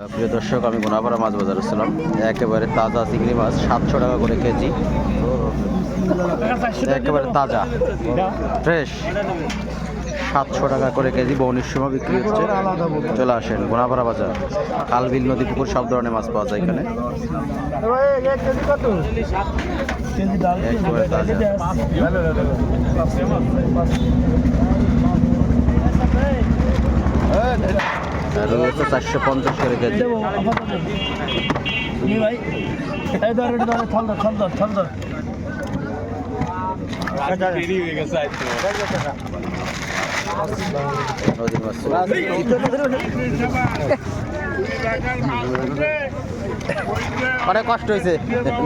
প্রিয় দর্শক আমি গোনাপাড়া মাছ বাজার ছিলাম একেবারে তাজা চিংড়ি মাছ সাতশো টাকা করে কেজি একেবারে তাজা ফ্রেশ সাতশো টাকা করে কেজি বৌনির সময় বিক্রি হচ্ছে চলে আসেন গোনাপাড়া বাজার কালবিল নদী পুকুর সব ধরনের মাছ পাওয়া যায় এখানে একেবারে তাজা আর রয়েছে চারশো পঞ্চাশ করে কেজি নদীর মাছ অনেক কষ্ট হয়েছে।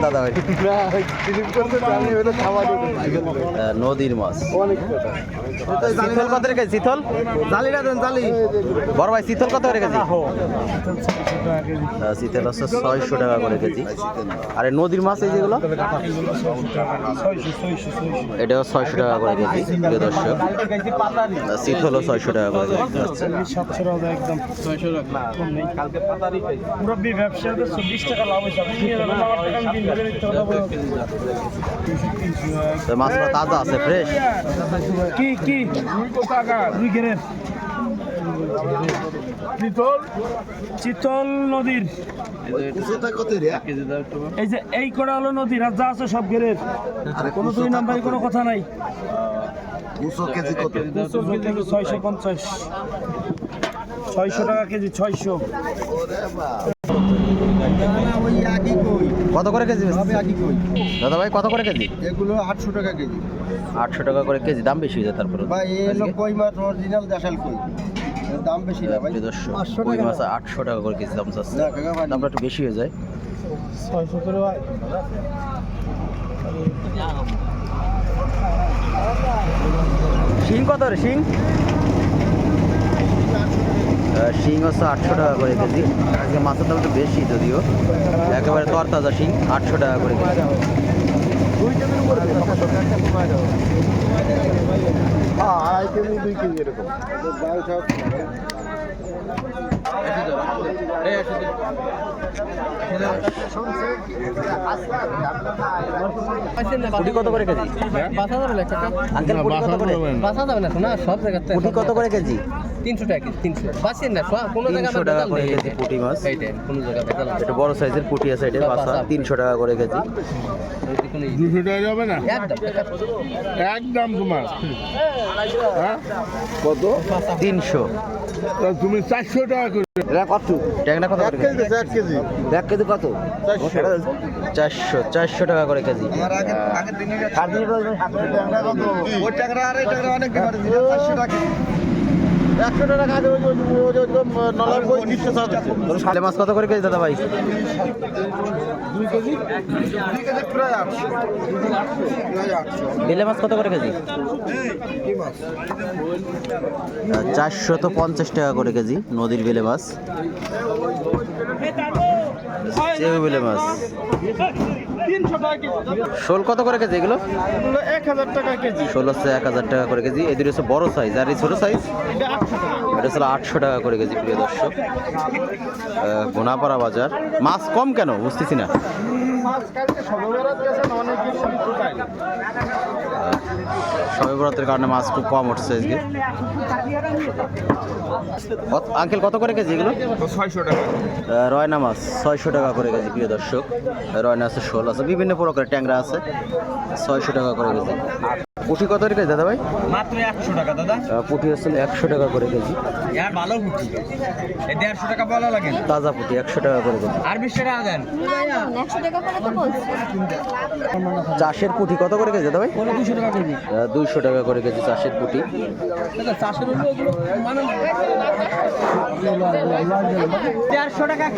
দাদা ভাই। নদীর মাছ। শীতল কত রেখে শীতল? জালিটা দেন জালি। বড় ভাই শীতল কত করে কেজি আহ, শীতল হচ্ছে ছয়শো টাকা করে কেজি। আর নদীর মাছ এই যেগুলো? এটাও ছয়শো টাকা করে কেজি প্রিয় দর্শক। শীতলও ছয়শো টাকা করে কেজি। ব্যবসাতে চব্বিশ টাকা লাভ হয়েছে মাছটা তাজা আছে ফ্রেশ কি কি? দুই চিতল? চিতল নদীর। এই যে এই কটা হলো নদীর আর যা আছে সব গেরের কোনো দুই নাম্বারে কোনো কথা নাই। ছয়শো পঞ্চাশ। ছয়শো টাকা কেজি ছয়শো। কত করে কেজি দাদা ভাই কত করে কেজি? এগুলো আটশো টাকা কেজি। আটশো টাকা করে কেজি দাম বেশি হয়ে যায় তারপরে এই হলো কই মাছ অরিজিনাল দেশাল কই। দাম বেশি না ভাই। কই মাছ আটশো টাকা করে কেজি দাম চাচ্ছে। ভাই দামটা একটু বেশি হয়ে যায়। ছয়শো করে শিং কত রে শিং? শিং হচ্ছে আটশো টাকা করে কেজি। আজকে মাছের দাম একটু বেশি যদিও। একেবারে তরতাজা শিং আটশো টাকা করে কেজি। হ্যাঁ কত করে কেজি? বাসা যাবে না সব জায়গাতে। কত করে কেজি? তিনশো টাকা কেজি তিনশো। বাসেন না কোনো জায়গায় তিনশো টাকা করে কেজি পুটি মাছ। এইটাই কোনো জায়গায় ভেজাল এটা বড় সাইজের পুটি আছে এটা বাসা তিনশো টাকা করে কেজি। দুশো টাকা যাবে না? একদম তোমার হ্যাঁ? কত? তিনশো। তুমি চারশো টাকা করে এটা কত? ট্যাংরা কত করে কেজি এক কেজি। এক কেজি কত? চারশো। চারশো টাকা করে কেজি। কত? ওই আর এই অনেক চারশো টাকা একশো টাকা নলার মাছ কত করে কেজি দাদা ভাই? বেলে মাছ কত করে কেজি? কি চারশো তো পঞ্চাশ টাকা করে কেজি নদীর বেলে মাছ। বেলে মাছ। শোল কত করে কেজি এগুলো? এক হাজার টাকা কেজি। শোল হচ্ছে এক হাজার টাকা করে কেজি। এদের হচ্ছে বড় সাইজ আর এই ছোট সাইজ এটা ছিল হচ্ছে আটশো টাকা করে কেজি প্রিয় দর্শক। গোনাপাড়া বাজার। মাছ কম কেন? বুঝতেছি না। সবে বরাতের কারণে মাছ খুব কম উঠছে আজকে। আঙ্কেল কত করে কেজি এগুলো? ছয়শো টাকা। রয়না মাছ ছয়শো টাকা করে কেজি প্রিয় দর্শক। রয়না আছে শোল আছে বিভিন্ন প্রকারের ট্যাংরা আছে ছয়শো টাকা করে কেজি। পুঁটি কত করে কেজি দাদা ভাই মাত্র একশো টাকা দাদা। পুঁটি হচ্ছে একশো টাকা করে কেজি। ইয়ার ভালো এই দেড়শো টাকা বলা লাগে। তাজা পুঁটি একশো টাকা করে কেজি। আর বিশ টাকা দেন। একশো টাকা করে তো বলছি। চাষের পুঁটি কত করে কেজি দাদা ভাই দুশো টাকা কেজি। দুইশো টাকা করে কেজি চাষের পুঁটি।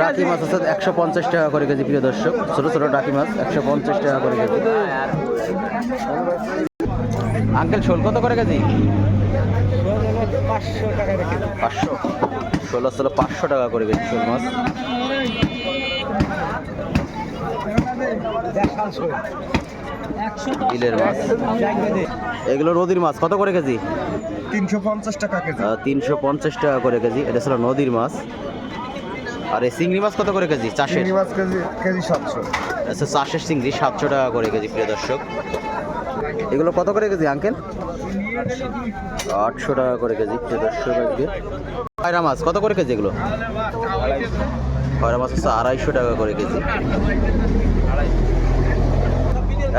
টাকি মাছ আছে একশো পঞ্চাশ টাকা করে কেজি প্রিয় দর্শক। ছোটো ছোটো টাকি মাছ একশো পঞ্চাশ টাকা করে কেজি। আঙ্কেল শোল কত করে কেজি? পাঁচশো। ষোলো ষোলো পাঁচশো টাকা করে কেজি শোল মাছ। বিলের মাছ। এগুলো নদীর মাছ। কত করে কেজি? তিনশো পঞ্চাশ টাকা কেজি। তিনশো পঞ্চাশ টাকা করে কেজি। এটা ছিল নদীর মাছ। আর এই চিংড়ি মাছ কত করে কেজি? চাষের? চিংড়ি মাছ কেজি কেজি সাতশো। আচ্ছা চাষের চিংড়ি সাতশো টাকা করে কেজি প্রিয় দর্শক। এগুলো কত করে কেজি আঙ্কেল? আটশো টাকা করে কেজি প্রিয় দর্শক আজকে। পায়রা মাছ কত করে কেজি এগুলো? পায়রা মাছ হচ্ছে আড়াইশো টাকা করে কেজি।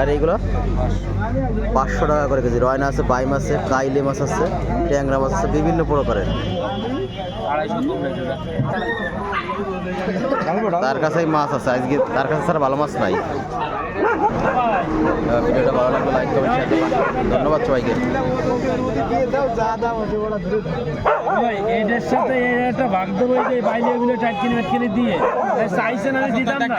আর এইগুলো পাঁচশো টাকা করে কেজি। রয়না আছে, বাইম আছে, কাইলে মাছ আছে, ট্যাংরা মাছ আছে, বিভিন্ন প্রকারের। তার কাছে মাছ আছে। আজকে তার কাছে স্যার ভালো মাছ নাই। ভিডিওটা ভালো লাগলে লাইক কমেন্ট শেয়ার করবেন। ধন্যবাদ সবাইকে। ভাগ দেবো যে কিনে দিয়ে। চাইছে না দিতাম না।